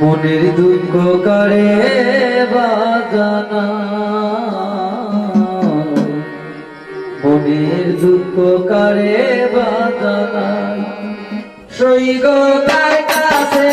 মনের দুঃখ করে বাজানা। মনের দুঃখ করে বাজানা। সৈগ কাছে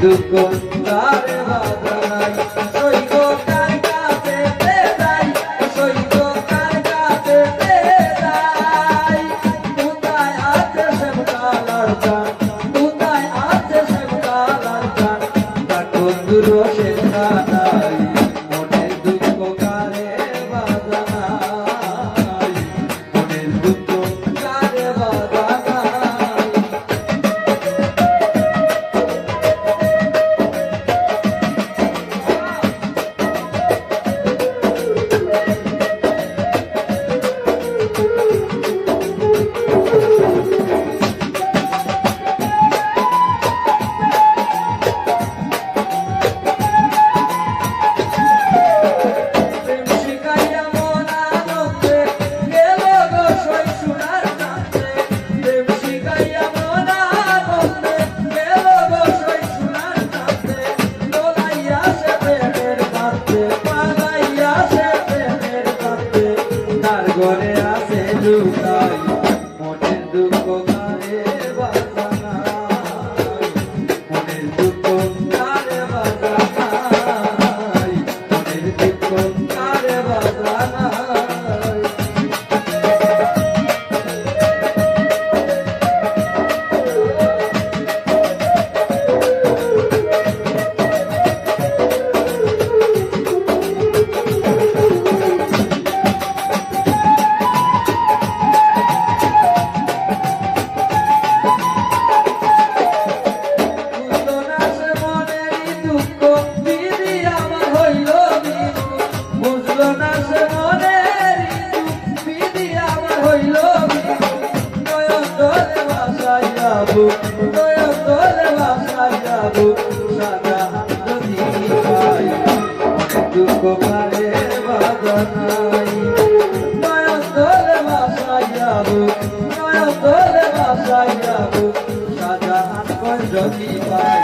দুঃখ তার হাজার সৈব তার কাছে যাই সৈব তার কাছে যাই কোথায় আছে শ্যামকালার গান কোথায় আছে শ্যামকালার গান তাকে দুরো সে তার ঘরে আছে লুকাই। মনের দুঃখ যাব, দয়া করে বাসায় যাব সারা যদি পাই দুঃখ পারে বাদনাই দয়া করে বাসায় যাব, দয়া করে বাসায় যাব সারা যদি পাই